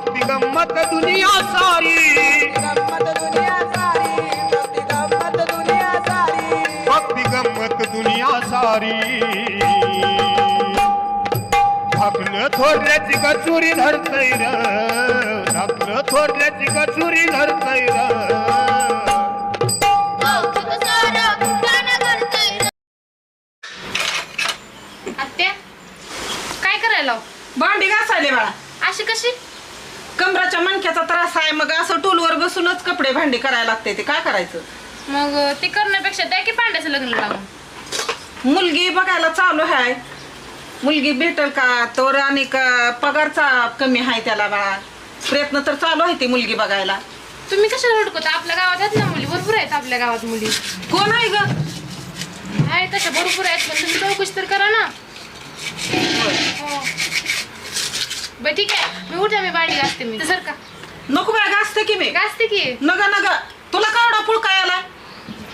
भक्ती गंमत दुनिया सारी। गंमत दुनिया सारी भक्ती गंमत दुनिया सारी। भक्ती गंमत दुनिया सारी। धाकलं थोरल्याची कचुरी धरतय र। धाकलं थोरल्याची कचुरी धरतय र। भांडी घासायले बाळा. अशी कशी? कमराच्या मणक्याचा त्रास आहे मग असं टूलवर बसूनच कपडे भांडी करायला लागते ते. काय करायचं? मग ते करण्यापेक्षा द्या की पांड्याचं लग्न लावून. मुलगी बघायला चालू आहे मुलगी भेटल का? तर आणि का पगारचा कमी आहे त्याला बाळा प्रयत्न तर चालू आहे ती मुलगी बघायला. तुम्ही कशाला हुडकत? आपल्या गावात आहेत ना मुली? भरपूर आहेत आपल्या गावात मुली. कोण आहे ग? आहेत तशा भरपूर आहेत पण तुम्ही चौकशी तर करा ना. हो. बरं ठीक आहे. मी उठा मी बाडी घासते मी. सर का? नको बाय घासते की मी. घासते की. नगा नगा. तुला कावडा पुळका याला?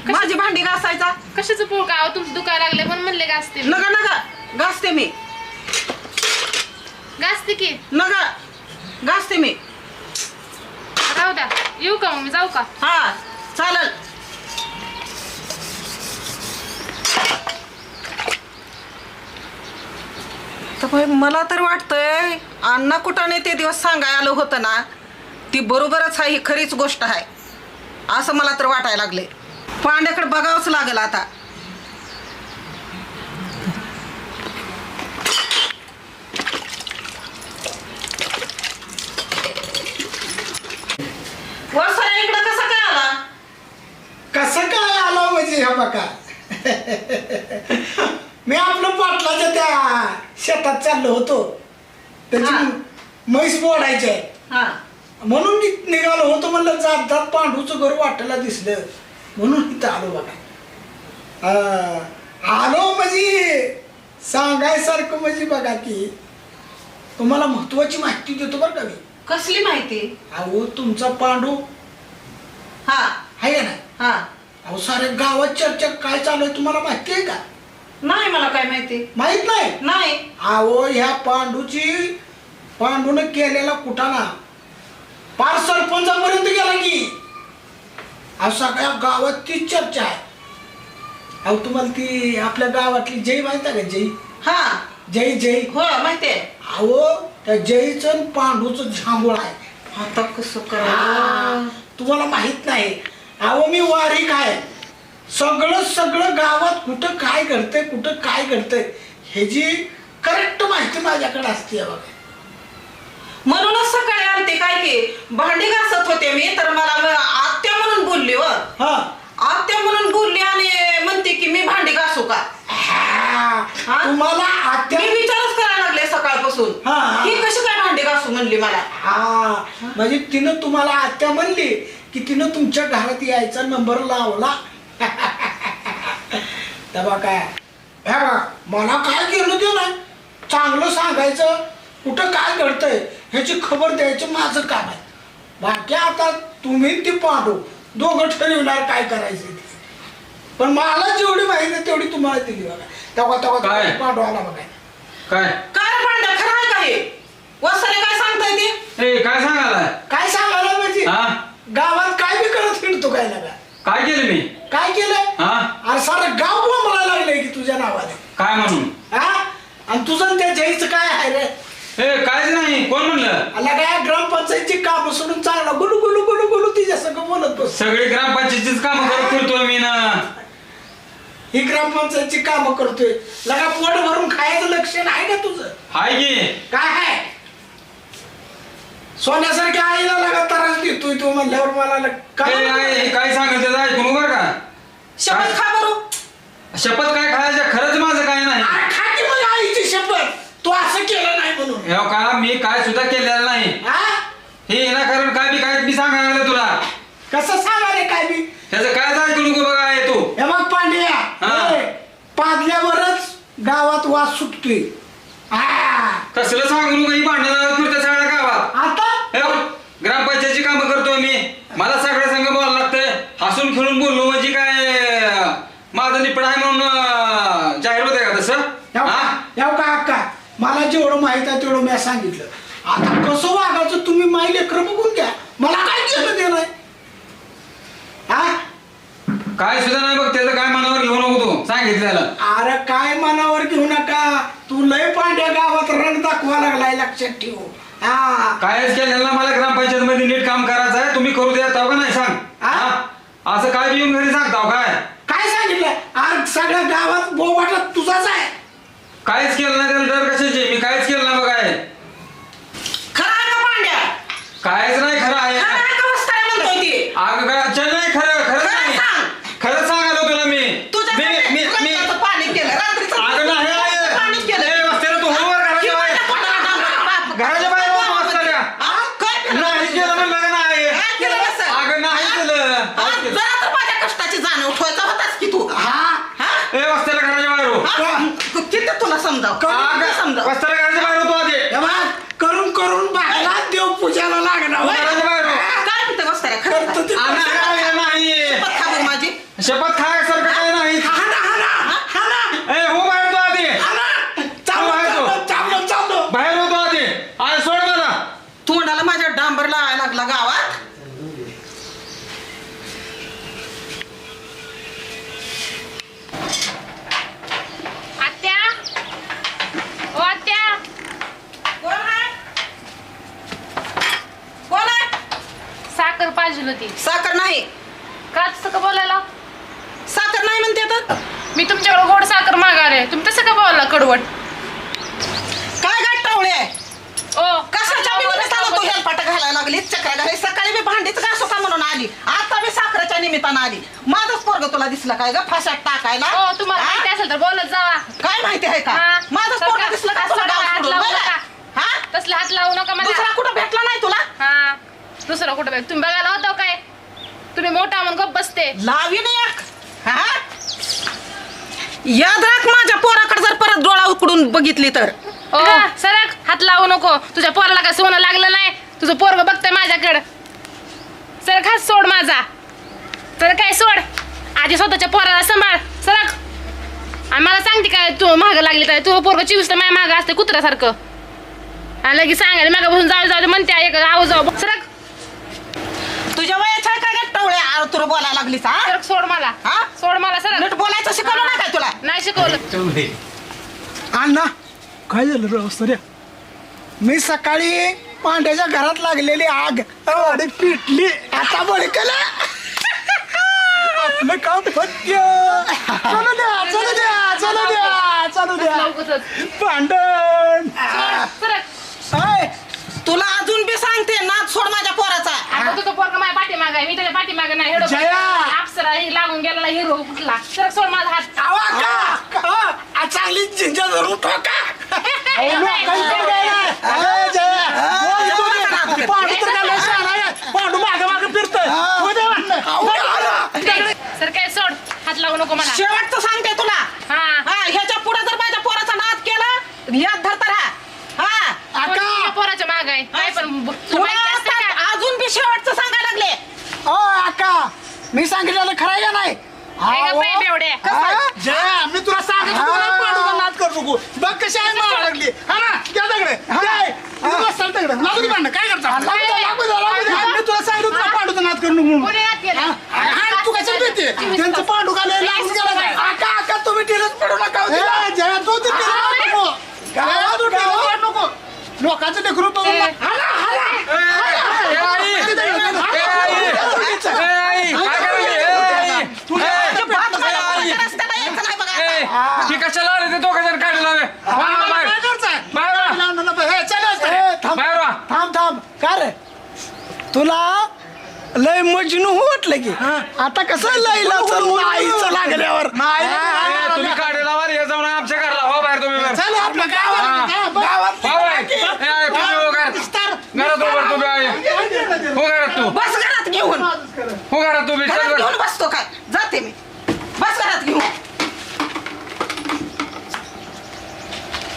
माझी भांडी घासायचा. कशाचं पोळ का अहो, तुमचं दुखायला लागले पण म्हणले घासते मी. नगा नगा. घासते मी. घासते की. नगा. घासते मी. राहू द्या. येऊ का मग? मी जाऊ का? हा चालेल. तर मला तर वाटतंय अण्णा कुठाने ते दिवस सांगाय आलं होतं ना ती बरोबरच आहे ही खरीच गोष्ट आहे. असं मला तर वाटायला लागले. पांड्याकडे बघावंच लागेल आता. वरसाला इकडं कसं काय आला? कसं काय आलं म्हणजे हा बघा. मी आपलं पाटलाच्या त्या शेतात चाललो होतो. हा. त्याची म्हैस मोडायची. आहे हा. म्हणून मी निघालो होतो म्हणलं जात जात पांडूचं घर वाटायला दिसलं. म्हणून इथं आलो बघा. अं, आलो म्हणजे सांगायसारखं म्हणजे बघा की तुम्हाला महत्वाची माहिती देतो बरं का मी. कसली माहिती? अहो तुमचा पांडू. हा. आहे का नाही? हा. अहो सारे गावात चर्चा काय चालू आहे तुम्हाला माहिती आहे का? नाही मला काय माहिती. माहीत नाही? नाही. अहो ह्या पांडूची पांडून केलेला कुटाणा पार सरपंचापर्यंत गेला की. अहो सगळ्या गावात तीच चर्चा आहे. अहो तुम्हाला ती आपल्या गावातली जय माहिती आहे का जय? हा. जय जय. हो माहितीये अहो त्या जयचं आणि पांडूचं झांगुळ आहे. आता कसं करा तुम्हाला माहीत नाही. अहो मी वारीक आहे. सगळं सगळं गावात कुठं काय घडतंय कुठं काय घडतंय ह्याची करेक्ट माहिती माझ्याकडे असते बघा. म्हणूनच सकाळी आलते काय की भांडी घासत होते मी तर मला आत्या म्हणून बोलली व. हा. आत्या म्हणून बोलली आणि म्हणते की मी भांडी घासू का? हा? तुम्हाला आत्या मी विचारच करायला लागले सकाळपासून. हा, हा. ही कशी काय भांडी घासू? म्हणली मला. हा. म्हणजे तिनं तुम्हाला आत्या म्हणली की तिनं तुमच्या घरात यायचा नंबर लावला तेव्हा काय. ह्या बघा मला काय घेणं ते नाही चांगलं सांगायचं कुठं काय घडतंय ह्याची खबर द्यायचं माझं काम आहे. बाकी आता तुम्ही ती पांडू दोघं ठरविणार काय करायचं ते. पण मला जेवढी माहिती आहे तेवढी तुम्हाला दिली बघा. तेव्हा तेव्हा काय? पांडू आला बघा. काय? काय भांड्या खरं आहे का हे? वसाने काय सांगताय ते? ए काय सांगायला काय सांगायला म्हणजे? हा? गावात काय बी करत फिरतो काय लागा काय केलं मी? काय केलंय? हा? अरे सारं गाव बोंबला लागलंय की तुझ्या नावाने. काय म्हणून? हा? आणि तुझं आणि त्या जयचं काय आहे रे? ए काहीच नाही. कोण म्हणलं? आला काय ग्रामपंचायतची काम सोडून चांगला गुलू गुलू गुलू गुलू तिच्या सगळं बोलत बस. सगळी ग्रामपंचायतीच काम करत फिरतोय मी ना. ही ग्रामपंचायतची कामं करतोय. लगा पोट भरून खायचं लक्षण आहे का तुझं? हाय की. काय आहे? सोन्यासारख्या आईला लगा त्रास देतोय तू म्हणल्यावर मला लग- काय काय सांगत ऐकून बरं का? शपथ खा बरू. शपथ काय खायचं? खरंच माझं काय नाही. अरे खाती मग आईची शपथ. तू असं केलं नाही म्हणून. हे का मी काय सुद्धा केलेलं नाही. हा? हे ना कारण काय बी काय मी सांगायला लागलं तुला. कसं सांगा रे काय बी? त्याचं काय जायचं नको बघा आहे तू? हे बघ पांड्या. हा. पाजल्यावरच गावात वास सुटतोय. हा. कसलं सांगू? नको ही भांडण फिरतं सगळ्या गावात आता हे बघ, ग्रामपंचायतची कामं करतोय मी मला सगळ्या संघ बोलायला लागतंय हसून खेळून बोललो म्हणजे काय माझं निपड आहे म्हणून अं, जाहीर होतंय का तसं याव हा? का याव का अक्का मला जेवढं माहीत आहे तेवढं मी सांगितलं. आता कसं वागायचं तुम्ही माई लेकरं बघून घ्या. मला काय केलं ते नाही हा? काय सुद्धा नाही बघ त्याचं काय मनावर घेऊ नको तू. सांगितलेलं अरे काय मनावर घेऊ नका. तू लय पांड्या गावात रंग दाखवा लागलाय लक्षात ठेव. हा. कायच केलेलं ना मला ग्रामपंचायत मध्ये नीट काम करायचं आहे. तुम्ही करू देत का नाही सांग. हा? असं काय बी येऊन घरी सांगताव काय? काय सांगितलं? अरे सगळ्या गावात बोवाटात तुझाच आहे. काहीच केलं नाही त्याला डर कशाचे? मी काहीच केलं नाही बघाय खरं आहे का पांड्या काहीच नाही खरं आहे खरं आहे का वस्ताय म्हणतोय ती अगं काय चल नाही खरं खरं खरं नाही सांग. खरं सांगालो तुला मी तुझ्या मी मी मी रक्ताचं पाणी केलं रात्रीचं अगं नाही आहे. पाणी केलं ए, वस्त्याला तू हो वर घराच्या बाहेर. घराच्या बाहेर हो वस्त्याला. काय केलं? नाही केलं म्हणलं नाही काय केलं असं? अगं नाही केलं हा, काय केलं? जरा तर माझ्या कष्टाची जाणीव ठेवायचा होतास की तू हा हा? ए वस्त्याला घराच्या बाहेर हो हा? किती तुला समजाव किती समजाव वस्त्याला घराच्या बाहेर होतो आधी हे बघ, करून करून बाहेर देव पूजाला लागणार होय. घराच्या बाहेर हो. काय म्हणते वस्ताऱ्या खरं करतो ते. सांग. अगं, नाही नाही शपथ खा बरं माझी शपथ खायसारखं काय नाही. हा हा हा ए हो बाहेर तो आधी. हा बाहेर तो. बाहेर होतो आधी. आणि सोड मला. तोंडाला माझ्या डांबर लावायला लागला गावात? आत्या. ओ आत्या. कोण आहे कोण आहे साखर पाहिजे होती. साखर नाही. का तसं का बोलायला? साखर नाही म्हणते तर मी तुमच्याकडे गोड साखर मागाले. तुम्ही तसं का बोलला कडवट? काय गाठ टावळे? आहे ओ कशाच्या निमित्तानं तू हेलपाट घालायला लागली? चक्रा घाली सकाळी मी भांडीच घासू का म्हणून आली? आता मी साखरेच्या निमित्तानं आली. माझंच पोरग तुला दिसलं काय ग? फाशात टाकायला? ओ तुम्हाला हा? माहिती असेल तर बोलत जावा काय माहिती आहे का? हा. माझंच पोरग दिसलं का तसलं तुला काय डाव हात सोडून लावू बघा. नका. हा? तसले हात लावू नका दुसरा मला कुठं भेटला नाही तुला? हा. दुसरं कुठं बघ तुम्ही बघायला होता काय? तुम्ही मोठा म्हणून गप्प बसते. लावीन एक हा? याद राख माझ्या पोराकडे जर परत डोळा उकडून बघितली तर. ओ सरक हात लावू नको. तुझ्या पोराला काय सोनं लागलं नाही? तुझं पोरग बघतंय माझ्याकडं. सरक हात सोड माझा. तर काय सोड? आधी स्वतःच्या पोराला सांभाळ. सरक. आणि मला सांगते काय तू महाग लागली तर. तू पोरग चिवस माझ्या महाग असते कुत्र्यासारखं. आणि लगेच सांगायला मागं बसून जाऊ जाऊ म्हणते एक आवाज जाऊ. सरक तुझ्या वयाच्या काय काय टवळे आरतुर बोलायला लागलीस हा? सरक सोड मला. हा? सोड मला सरक. नीट बोलायचं शिकवलं नाही काय तुला? नाही शिकवलं. अण्णा काय झालं रे अवसर्या मी सकाळी पांड्याच्या घरात लागलेली आग आणि पिटली. आता बळकल. आपलं काम सत्य चलू द्या चलू द्या चलू द्या चलू द्या. लवकरच. भांडण. सोड, सरक. हाय. तुला अजून बी सांगते नाच सोड माझ्या पोराचा आता तुझं पोरग आहे मी त्याच्या पाठीमाग नाही हेडो जया! अप्सरा ही लागून गेलेला हिरो कुठला? सोड माझा हात. आवा का? आ, चांगली धरून ठोका. पांडू मागं मागं फिरतोय. सर काय सोड. हात लावू नको मला. शेवटचं सांगते तुला. हा. हा ह्याच्या पुढे जर माझ्या पोराचा नाद केला याद धरता राहा. हा. आका पोराच्या माग आहे. काय पण तुला तुला माहिती असते का? आता अजून बी शेवटचं सांगायला लागले. ओ आका मी सांगितलेलं खरं आहे का नाही? हा, ओ. हा, जया, मी तुला सांगतो हा. तुला पांडूचा नाद करू नको. बघ कशी आहे मारा लागली. हा ना त्या दगडे. काय दगडे. लागू दे भांडण. काय करता? लागू दे, लागू दे, लागू दे. मी तुला सांगितलं तुला पांडूचा नाद करू नको म्हणून. कोणी हात केला हा, हा, तू कशाला भीती त्यांचं पांडू लागून गेला? काय आका आका तुम्ही टिरच पडू नका हो तिला. जया, तू ते टिरच पडू नको. गावात. लोकांचं लेकरू बघून हाला. ए, आई! ए, आई! ए, आई! काय करायली? ए, आई! माझ्या बाजूला ए, आई! पोराच्या रस्त्याला यायचं नाही बघा ए, आता. ती कशाला आले ते दोघं जण काढले लावे बाहेर काय करताय? बाहेर वा. लावून नको. हे, चल, चल. ए, थांब. बाहेर वा. थांब थांब का रे तुला लय मजनू वाटलं की आता कसं लयलाचं नाहीचं लागल्यावर ए, तुम्ही काढे लावा रे, जाऊन आमच्या घरला हो बाहेर तुम्ही बाहेर. चल आपल्या गावात गावात हो बाहेर. ए, तुम्ही हो घरात. घरात हो बरं तुम्ही आहे. हो घरात तू बस घरात घेऊन हो घरात तुम्ही चल घरात बरं. घेऊन बसतो काय जाते मी बस घरात घेऊन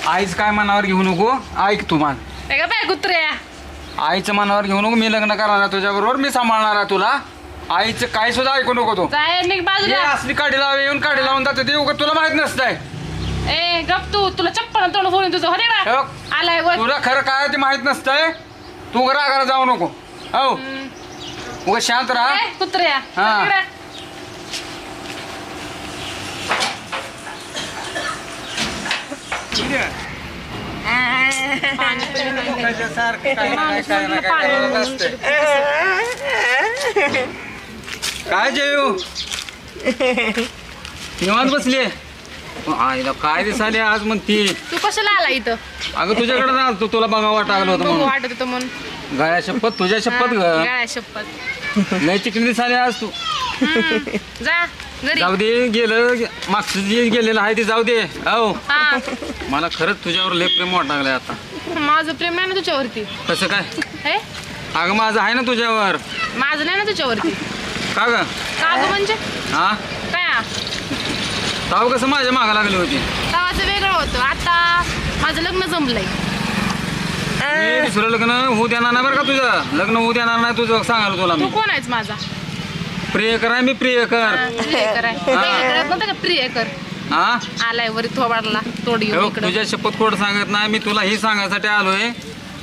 आईच काय मनावर घेऊ नको? ऐक तू मान. का बाय कुत्र्या आईचं मनावर घेऊ नको मी लग्न करणार आहे तुझ्या बरोबर मी सांभाळणार आहे तुला. आईचं काय सुद्धा ऐकू नको तू. जाय निघ हे बाजूला असली काढी लाव येऊन काढी लावून जाते ते उगाच तुला माहीत नसतंय. ए गप तू तुला चप्पल तोंड फोडून तुझं हे बघ, आलाय वर. तुला खरं काय ते माहीत नसतंय? तू रागाला जाऊ नको. हो. उगा शांत राहा. ए, कुत्र्या हा. पाणी पिलं नाही. काय जेव? निवांत बसली आईला काय दिसाले आज म्हणती तू? कशाला आला इथं? अगं तुझ्याकडे ना तू तुला बघा वाट आलं होतं बघू म्हणून. वाटत होतं म्हणून. गळ्या शपथ तुझ्या शपथ ग गाळ्या शपथ. लय चिकनी दिसाले आज तू. हम्म. जा. घरी. जाऊ दे गेलं. मागचं जे गेलेलं आहे ते जाऊ दे. हो हा. मला खरंच तुझ्यावर लय प्रेम वाट लागलंय आता. माझं प्रेम नाही ना तुझ्यावरती. कसं काय? हे? अगं माझं आहे ना तुझ्यावर. माझं नाही ना तुझ्यावरती. का ग? का गं म्हणजे? हा? काय हा? ताव कसं माझ्या मागा लागली होती? तेव्हाचं वेगळं होतं. आता माझं लग्न जमलंय. मी दुसरं लग्न होऊ देणार नाही बरं का तुझं? लग्न होऊ देणार नाही तुझं सांगाल तुला तू मी कोण आहेस माझा? प्रियकर आहे मी प्रियकर प्रियकर आहे प्रियकर आहे. कोणता का? प्रियकर हा? आलाय वरी थोबाडला तोड येऊन बघ, इकडं. तुझ्या शपथ कोड सांगत नाही मी तुला ही सांगायसाठी आलोय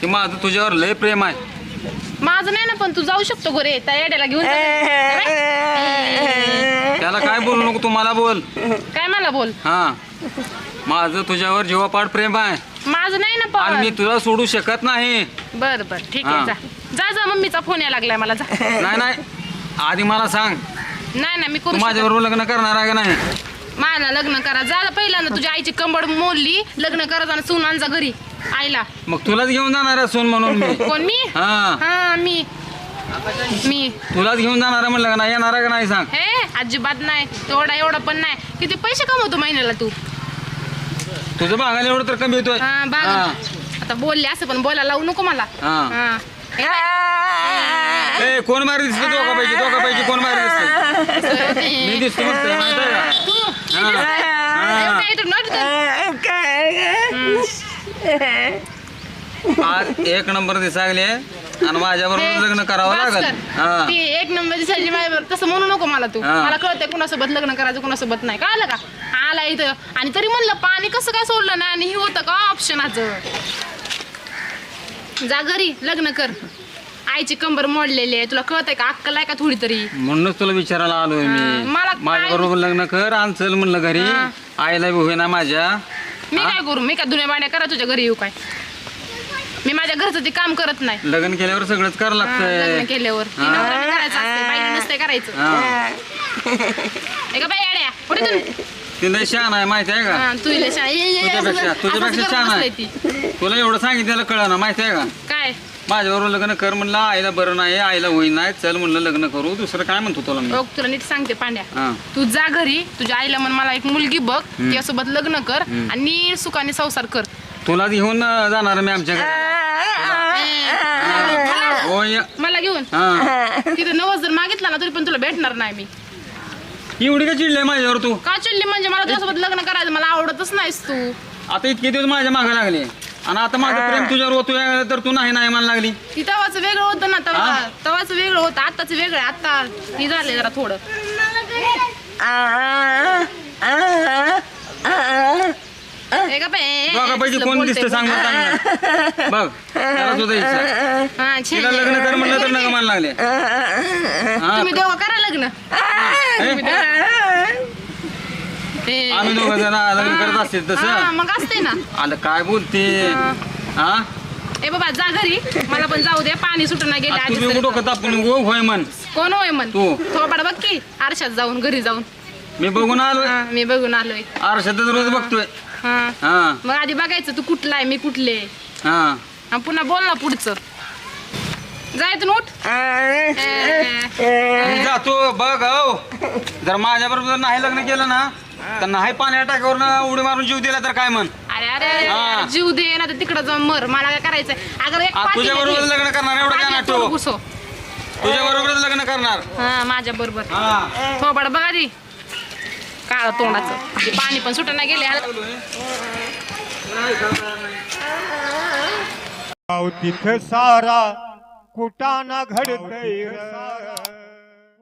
की माझं तुझ्यावर लय प्रेम आहे. माझं नाही ना पण तू जाऊ शकतो गोरे. त्या येड्याला घेऊन जा. त्याला काय बोलू नको तू मला बोल. काय मला बोल? हा. माझं तुझ्यावर जीवापाड प्रेम आहे. माझं नाही ना आणि मी पण. तुला सोडू शकत नाही. बर बर. ठीक हा. आहे जा. जा जा मम्मीचा फोन यायला लागलाय मला जा. नाही नाही. आधी मला सांग. नाही नाही मी तू करू शकत. माझ्याबरोबर लग्न करणार आहे का नाही? मला लग्न करा. जा पहिल्यांदा तुझ्या आईची कंबड मोडली लग्न करत आणि सून आणजा घरी आईला. मग तुलाच घेऊन जाणार आहे सून म्हणून मी. कोण मी? हा. हा मी. मी. तुलाच घेऊन जाणार आहे म्हणलं का नाही? येणार आहे का नाही सांग. हे अजिबात नाही. तेवढा एवढा पण नाही. किती पैसे कमवतो महिन्याला तू? तुझं भागायला एवढं तर कमी येतोय हा बाग हा. आता बोलले असं पण बोलायला लावू नको मला. हा. हा. हे? ए कोण बाहेर दिसतं दोघापैकी दोघापैकी कोण बाहेर दिसतं मी दिसतो मस्त माहिती आहे का हा. हा. आज एक नंबर दिसागले आणि माझ्या बरोबर लग्न करावं लागल. हा. ती एक नंबर दिसायची माझ्यावर तसं म्हणू नको मला तू. हा. मला कळतंय कुणासोबत लग्न करायचं कुणासोबत नाही. कळलं का? आला इथं. आणि तरी म्हणलं पाणी कसं काय सोडलं ना आणि हे होतं का ऑप्शनाचं जा घरी लग्न कर. आईची कंबर मोडलेली आहे. तुला कळतंय का? अक्कल आहे का थोडी तरी? म्हणूनच तुला विचारायला आलोय हा, मी मला काय- माझ्या बरोबर लग्न कर आणि चल म्हणलं घरी. हा. आईला बी होईना माझ्या. मी? काय करू? मी काय दुनिया बाण्या करा तुझ्या घरी येऊ काय? मी माझ्या घरचं ते काम करत नाही. लग्न केल्यावर सगळंच करावं हा, लग्न लागतंय केल्यावर. ती. नवऱ्याने करायचं असते बाईने नसते करायचं. हा. हे का बाई तू? ती लय आहे माहिती आहे का? हा, तू इले शा- ये- ये- ये- असं तुझ्यापेक्षा कर- तुझ्यापेक्षा छान करत आहे. बसलंय ती. तुला एवढं सांगितलेलं कळलं ना माहिती आहे का? काय? माझ्याबरोबर लग्न कर म्हणलं आईला बरं नाही आईला होई नाही चल म्हणलं लग्न करू. दुसरं काय म्हणतो तुला मी? बघ तुला नीट सांगते पांड्या. हा. तू जा घरी तुझ्या आईला म्हण मला एक मुलगी बघ तिच्यासोबत लग्न कर आणि नीट सुखाने संसार कर. तुला घेऊन अं, जाणार मी आमच्या घरी. होय. मला घेऊन. हा. तिथं नवस जर मागितला ना तरी पण तुला भेटणार नाही मी. एवढी का चिडले माझ्यावर तू? का चिडली? म्हणजे मला तुझ्यासोबत लग्न करायचं मला आवडतच नाहीस तू. आता इतके दिवस माझ्या मागे लागले. आणि आता माझं प्रेम तुझ्यावर होतोय तर तू नाही नाही म्हणायला लागली ती तवाच वेगळं होतं ना तवा हा? तवाच वेगळं होतं आताच वेगळं आहे. आता हे झाले जरा थोडं हे का बाई? दोघापैकी कोण बोलते, दिसतं सांग चांगलं. बघ त्याला तुझं इच्छा हा, छे, तिला छे. लग्न कर म्हणलं तर नका म्हणायला लागले हा तुम्ही दोघं करा लग्न हे. आम्ही दोघं जण लग्न करत असतील हा, तसं मग असते ना. आलं काय बोलते? हा. ए बाबा जा घरी. मला पण जाऊ दे. पाणी सुटून नाही गेले आज आधीच तुम्ही तरी. डोकं तापून गो होय म्हण. कोण होय म्हण? तू. थोबाड बघ की आरशात जाऊन घरी जाऊन. मी बघून आलोय. हा, मी बघून आलोय. आरशातच रोज बघतोय. हा. हा. मग आधी बघायचं तू कुठला आहे मी कुठले हा. आणि पुन्हा बोल ना पुढचं. जायचं उठ. ए, मी जातो. बघ हो. जर माझ्या बरोबर नाही लग्न केलं ना तर नाही पाण्या टाकावर उडी मारून जीव दिला तर काय म्हण? अरे अरे हा. जीव दे ना तर तिकडं जाऊन मर. मला काय करायचंय? अगं एक आ, पातेलं तुझ्या बरोबर दे. लग्न करणार एवढं काय नाटो. तुझ्या बरोबरच लग्न करणार. हा माझ्या बरोबर हा. थोबड बघा ती काळ तोंडाचं. ते पाणी पण सुटना गेले. तिथं सारा कुटाना घडतय. र.